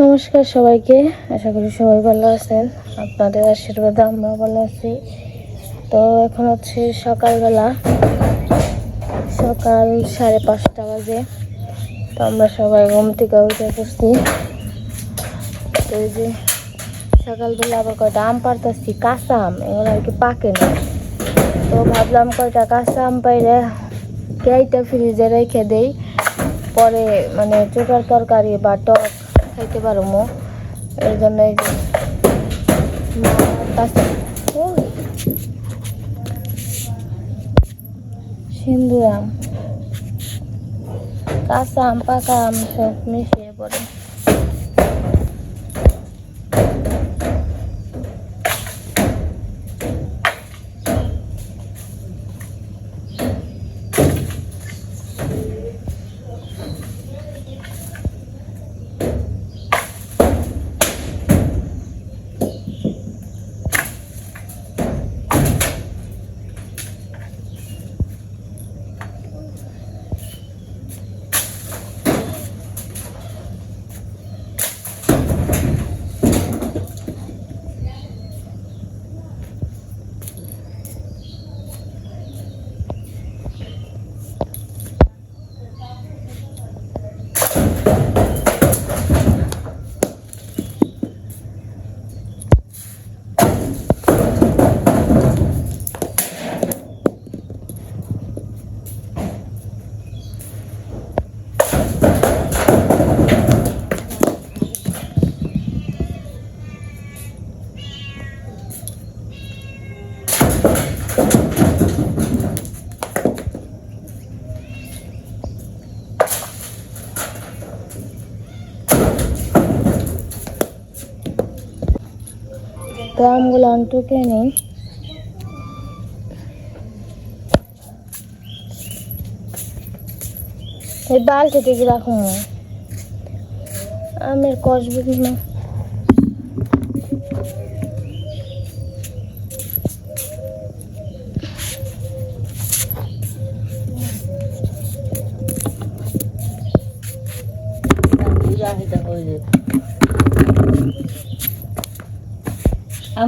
নমস্কার সবাইকে। আশা করি সবাই ভালো আছেন। আপনাদের আশীর্বাদে আমরা ভালো আছি। তো এখন হচ্ছে সকালবেলা। সকাল সাড়ে পাঁচটা বাজে। তো আমরা সবাই ঘুম থেকে উঠে পড়ছি তো এই যে সকালবেলা আবার কয়টা আম পারতেছি কাঁচা আম। এগুলো আর কি পাকে না। তো ভাবলাম কয়টা কাঁচা আম পাইলে কেইটা ফ্রিজে রেখে দেই। পরে মানে চোখার তরকারি বা টক খাইতে পারো মো। এর জন্য এই যে মা কাঁচা সিন্দুর আম। কাঁচা আম, পাকা আম সব মিশিয়ে পড়ে তো আমগুলো আনটুকে নেই। এই বালতি থেকে রাখুন। আমের কষবে না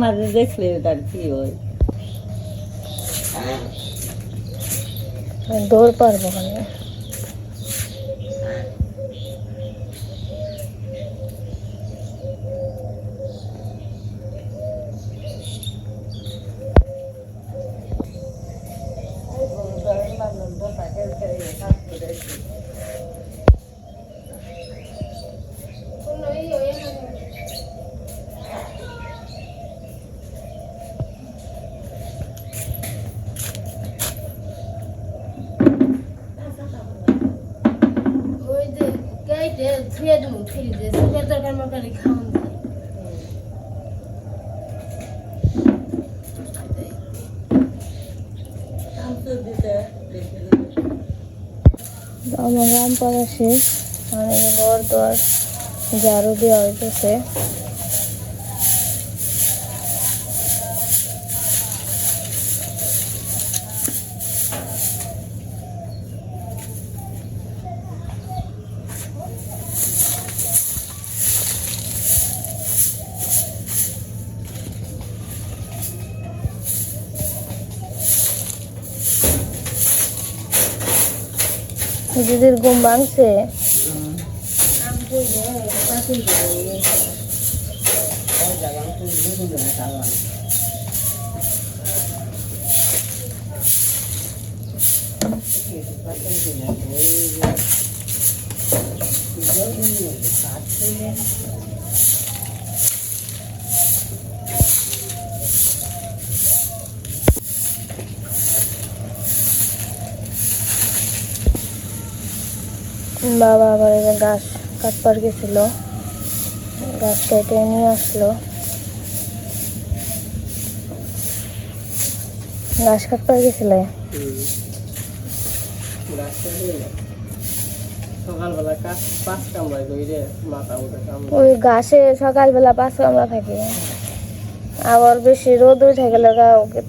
আমাদের দেখলে তার কি হয়। দৌড় পারব ওখানে ওই যে গাইতে থুয়ে দেবো ফ্রিজে সুগার তরকারি মরকারি খাওয়ান আমার অনেক মানে ঘর দোয়ার ঝাড়ু দেওয়া হইতেছে। দিদির ঘুম ভাঙছে বাবা আবার এই গাছ কাটবার গেছিল। গাছ কেটে নিয়ে আসলো। গাছ কাটবার গেছিল? ওই গাছে সকালবেলা পাঁচ কামড়া থাকে। আবার বেশি রোদ উঠে গেলে গা ওকে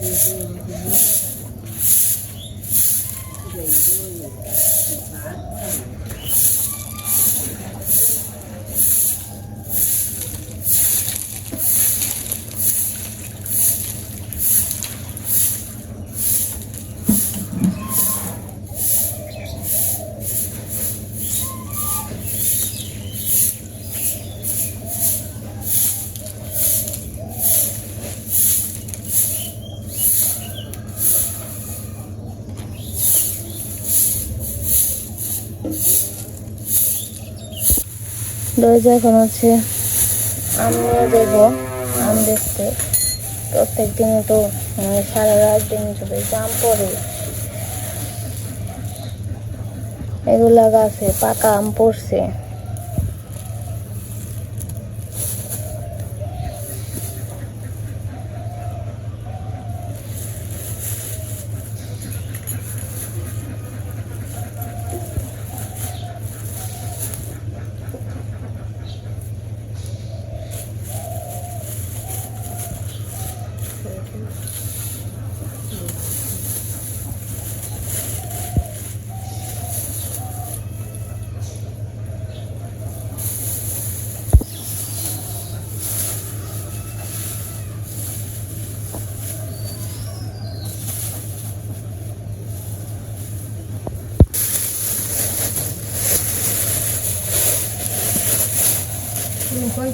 গরম লাগে দরজা এখন হচ্ছে আমিও দেব, আম দেখতে। প্রত্যেক দিন তো মানে সারা রাত দিন চলে আম পড়ে। এগুলা গাছে পাকা আম পড়ছে।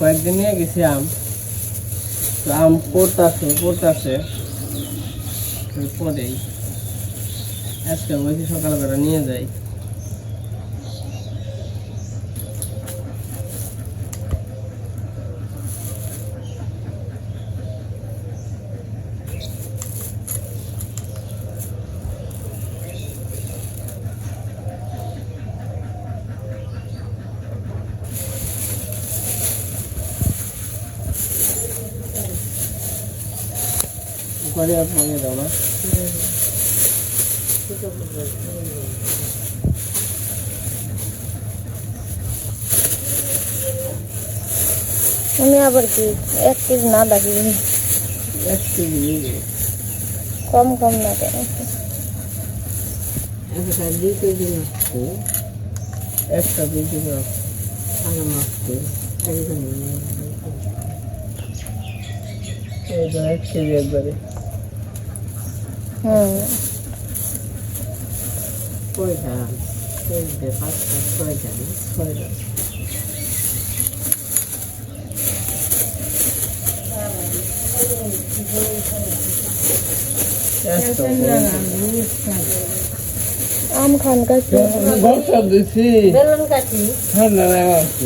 কয়েকদিন নিয়ে গেছি আম। তো আম পড়তাছে পড়তাছে। পরেই আজকে বলছি সকালবেলা নিয়ে যাই। করে আর ভাঙে দাও না আমি আবার কি এক কেজি না ডাকি এক কেজি নিয়ে যাই। কম কম লাগে একটা দুই কেজি আছে। এই তো এক কেজি একবারে হুম ছয়টা একটা আম খান কাছে বর্ষা দিছি ঠান্ডা লাগাচ্ছি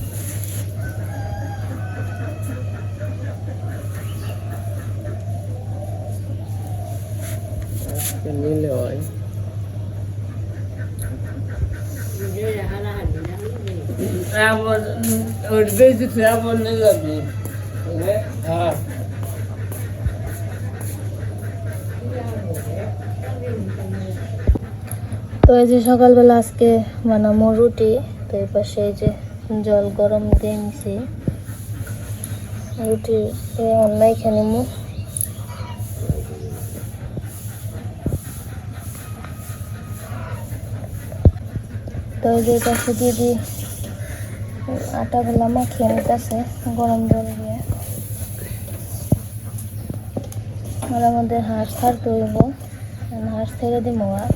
নিলে হয় তো এই যে সকালবেলা আজকে বানাবো রুটি তো পাশে এই যে জল গরম দিয়ে নিছি। রুটি অন্যায় খেয়ে তো কাছে যে এই পাশে দিয়ে দিই আটাগুলো মাখিয়ে নিতেছে, গরম জল দিয়ে। আমাদের হাঁস ছাড়তে হইব, হাঁস ছেড়ে দিব আর।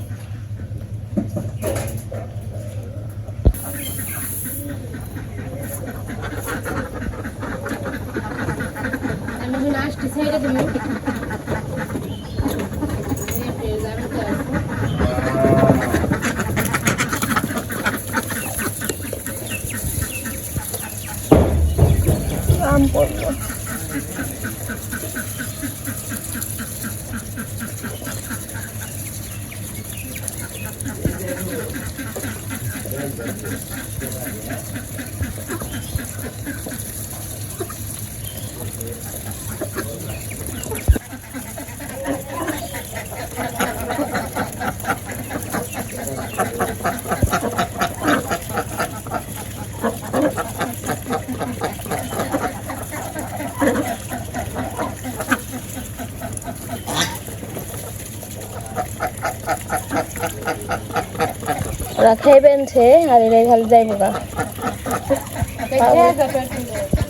ওরা খাইবেন ছে আর এরাই খালি যাইব গা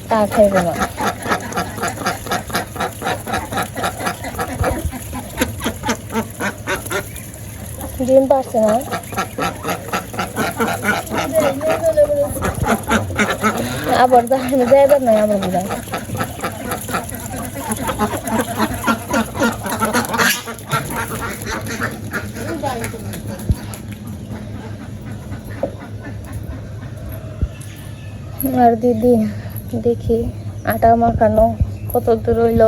তা খাইবে না ডিম পারছে না আবার দাঁড়ানো যাইবার নয় আবার বুঝা আর দিদি দেখি আটা মাখানো কত দূর হইল।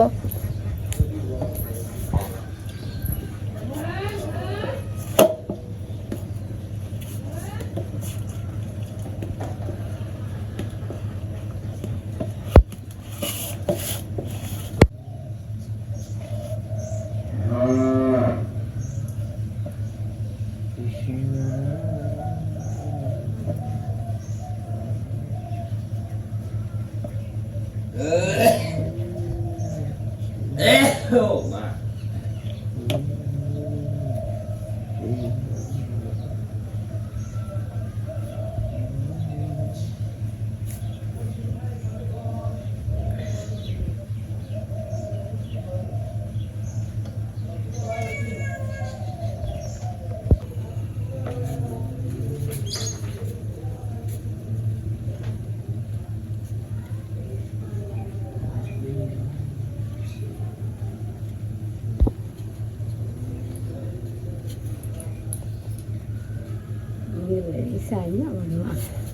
Iya, iya.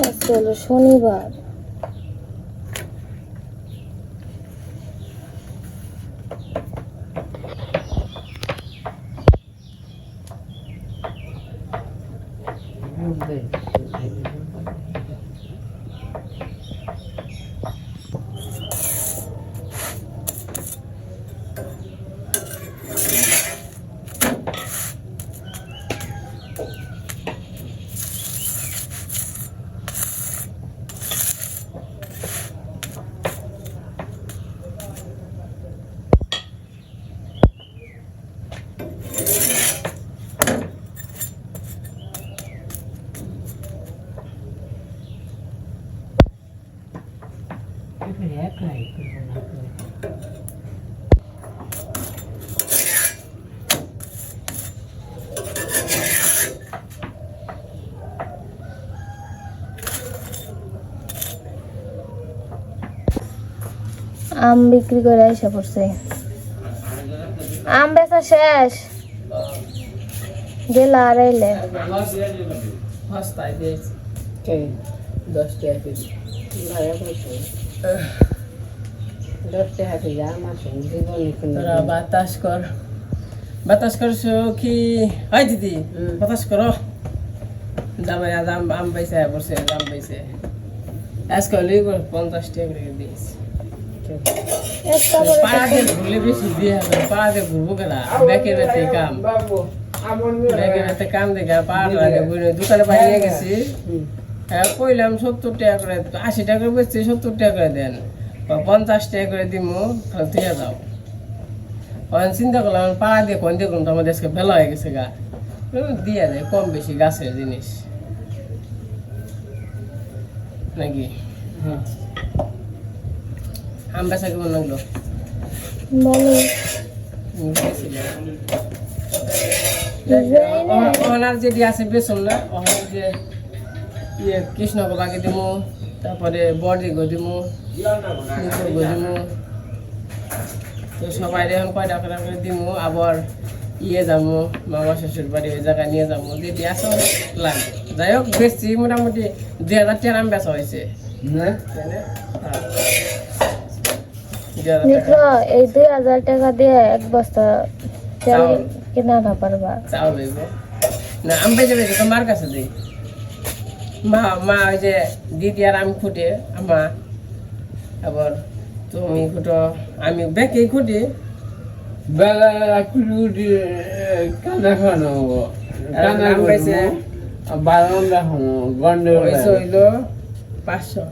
আজকে হলো শনিবার। আম বিক্রি করে এসে পড়ছে। আম বেচা শেষ। গেলা আর এলে বাতাস কর। বাতাস করছ কি হয় দিদি বাতাস করো। আজ আম আম পাইছে বসে আম পাইছে আজকে হলে পঞ্চাশ টাকা দিয়েছি। ঘুরলে বেশি দিয়ে ঘুরবো দোকানে হ্যাঁ কইলাম সত্তর টাকা করে, আশি টাকা করে করে দেন। পঞ্চাশ টাকা করে দিয়ে যাও চিন্তা করলাম পাড়া দিয়ে কোন দেখুন তো আমাদের বেলা হয়ে গেছে গা। দিয়ে দেয় কম বেশি গাছের জিনিস। নাকি? হুম। আম বেচা কেমন লাগল? ভালো। ওনার যেটি আছে বেসন না ওখানে যে ইয়ে কৃষ্ণকে বাকি দিমু তারপরে বড়ি গো দিমু নিপুর গো দিমু। তো সবাই এখন কয়টা করে করে দিমু আবার ইয়ে যাব মামা শ্বশুর বাড়ি ওই জায়গায় নিয়ে যাব যেটি আছে অনেক যাই হোক বেশি মোটামুটি দুই হাজার আম বেচা হয়েছে। হ্যাঁ। টাকা। দেখো এই দুই হাজার টাকা দিয়ে এক বস্তা তেল। কিনা না পারবা। চাউল হইব। না আমি বেঁচে বেঁচে তো মার কাছে দিই মা মা ওই যে দিদি আর আমি খুঁটে আমা। আবার তুমি খুঁটো আমি বেঁকে খুঁটি। বেলা কুড়ি কাঁদা খানো কাঁদা গন্ডে হইল পাঁচশো।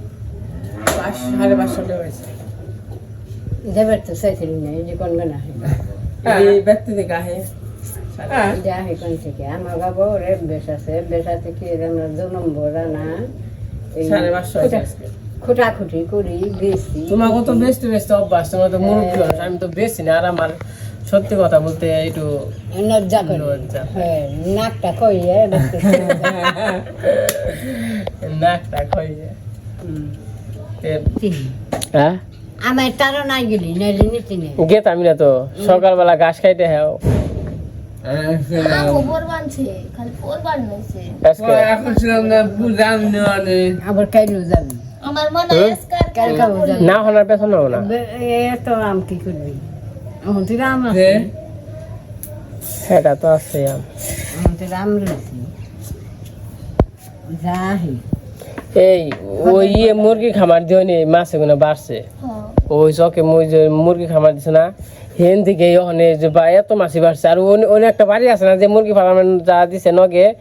পাঁচশো সাড়ে পাঁচশো টাকা হয়েছে তো যে কোন গান আহে এই ব্যক্তি থেকে আহে এটা আহে কোন থেকে আমার বাবা ওরে বেশ আছে বেশা থেকে আমরা দু নম্বর সাড়ে পাঁচশো আজকে। খুঁটাখুটি করি বেশি তোমাকে তো বেচতে বেচতে অভ্যাস তোমার তো মুরব্বী আমি তো বেশি না আর আমার সত্যি কথা বলতে একটু লজ্জা করি হ্যাঁ নাকটা কইয়ে নাকটা খাইয়ে হ্যাঁ আমার তারও নাই গেলি নাইলে নিতি নেই। গেত আমি না তো সকালবেলা ঘাস খাইতে হ্যাঁ। খবর বানছে খালি খবর বানছে আজকে? এখন ছিলাম না পূজা আবার কাইলেও যাবি আমার মনে না হনার পেছন হব না? এত আম কি করবি? এখন তুই আম আছে। সেটা তো আছে আম। এখন তুই আম রয়েছি। যাহি এই ওই ইয়ে মুরগি খামার দিও নি মাছ এগুলো বাড়ছে। হ্যাঁ। ওই চকে মুই যে মুরগি খামার দিছে না হেন থেকে ওখানে যে বা এত মাছি বাড়ছে। আর অন্য- একটা বাড়ি আছে না যে মুরগি ফার্ম যা দিছে নগে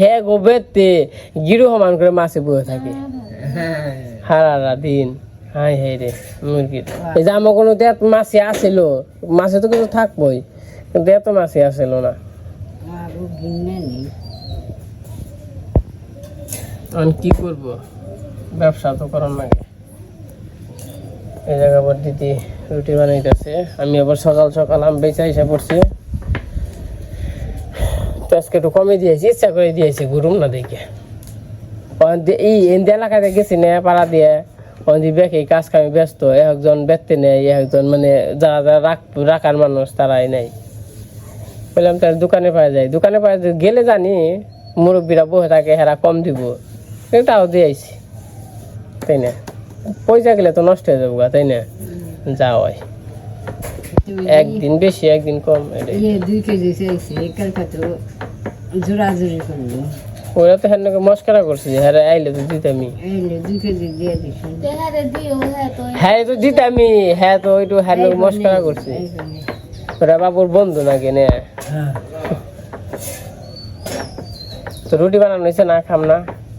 হে গোবেতে গিরু সমান করে মাছে বয়ে থাকে। হারারা দিন। হাই হাই রে মুরগির। এই যে আমার কোনো দেত মাছি আসিল মাছে তো কিছু থাকবই কিন্তু এত মাছি আসিল না। আরও গিন্নে নেই। এখন কি করব? ব্যবসা তো করার লাগে। এই জায়গা আবার দিদি রুটি বানাইতেছে। আমি আবার সকাল সকাল আম বেচা হিসাব করছি। তো আজকে একটু কমে দিয়েছি, ইচ্ছা করে দিয়েছি ঘুরুম না দেখে। এই এন্দি এলাকাতে গেছি না, পাড়া দিয়ে। দিয়ে বেঁকে কাজ কামে ব্যস্ত, একজন ব্যক্তি নেই, একজন মানে যারা যারা রাখ রাখার মানুষ তারাই নেই। বললাম তার দোকানে পাওয়া যায়। দোকানে পাওয়া যায় গেলে জানি, মুরব্বীরা বসে থাকে, হেরা কম দিব। তাও দিয়েছি তাই না? পয়সা গেলে তো নষ্ট হয়ে যাব গা, তাই না? যা হয় একদিন বেশি একদিন কম ইয়ে দুই কেজি চাইছি কালকে তো জোরাজুরি করব ওরা তো হ্যাঁ মস্কারা করছে যে হ্যাঁ আইলে তো দিতামি দিয়ে হ্যাঁ তো হ্যাঁ দিতামি হ্যাঁ তো একটু হ্যাঁ মস্কারা করছে। ওরা বাবুর বন্ধু নাকি নে তো রুটি বানানো হয়েছে না খাম না।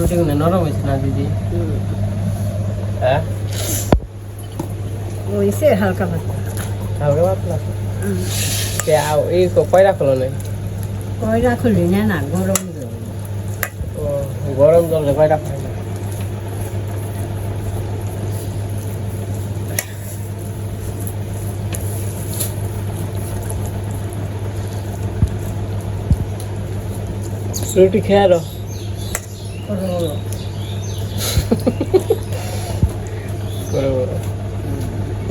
রুটি গুলো নরম হয়েছে না দিদি? হ্যাঁ? ওইসে হালকা পাতলা হালকা পাতলা কে আও এই কয়রা খোলো নাই? কয়লা খুলি না না গরম জল। ও গরম জলে কয়রা খাই? রুটি খেয়ে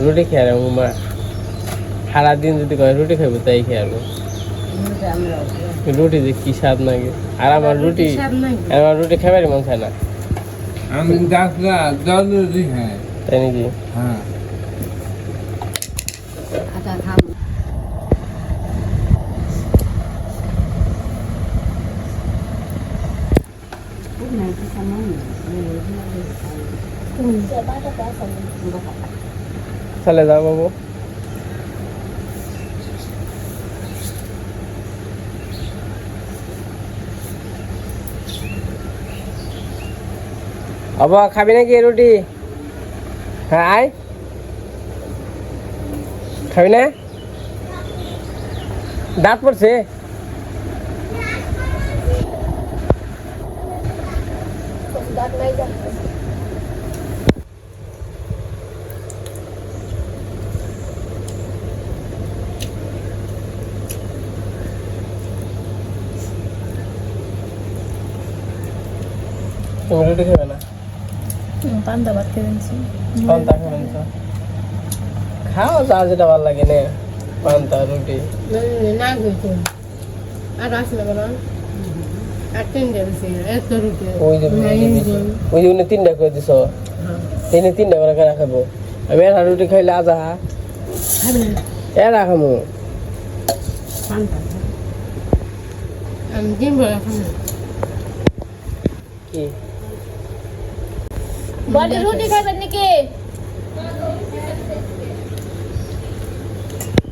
রুটি খেয়ে আর মা সারা দিন যদি কয় রুটি খাইবো তাই খেয়ে আমরা রুটি যে কি স্বাদ লাগে আর আমার রুটি আমার রুটি খাবার মন চায় না। আমি ডাকলা জল রুটি খাই তাই নাকি? হ্যাঁ। আটা খাম চলে যাও বাবু। আবা খাবি নাকি রুটি? হ্যাঁ আয়। খাবি না? দাঁত পড়ছে? তুমি রুটি খাবে না পান্তা ভাত খেয়ে দিচ্ছি পান্তা খাবেন তো খাও যা যেটা ভালো লাগে নে। পান্তা রুটি। না গেছে আর আসলে বলো ওই যে তিনটা করে দিছ। তিনি তিনটা করে খাব? আমি একটা রুটি খাইলে আজা। এরা খামু। আমি দিন বলে খাব কি বড় রুটি খাবেন নাকি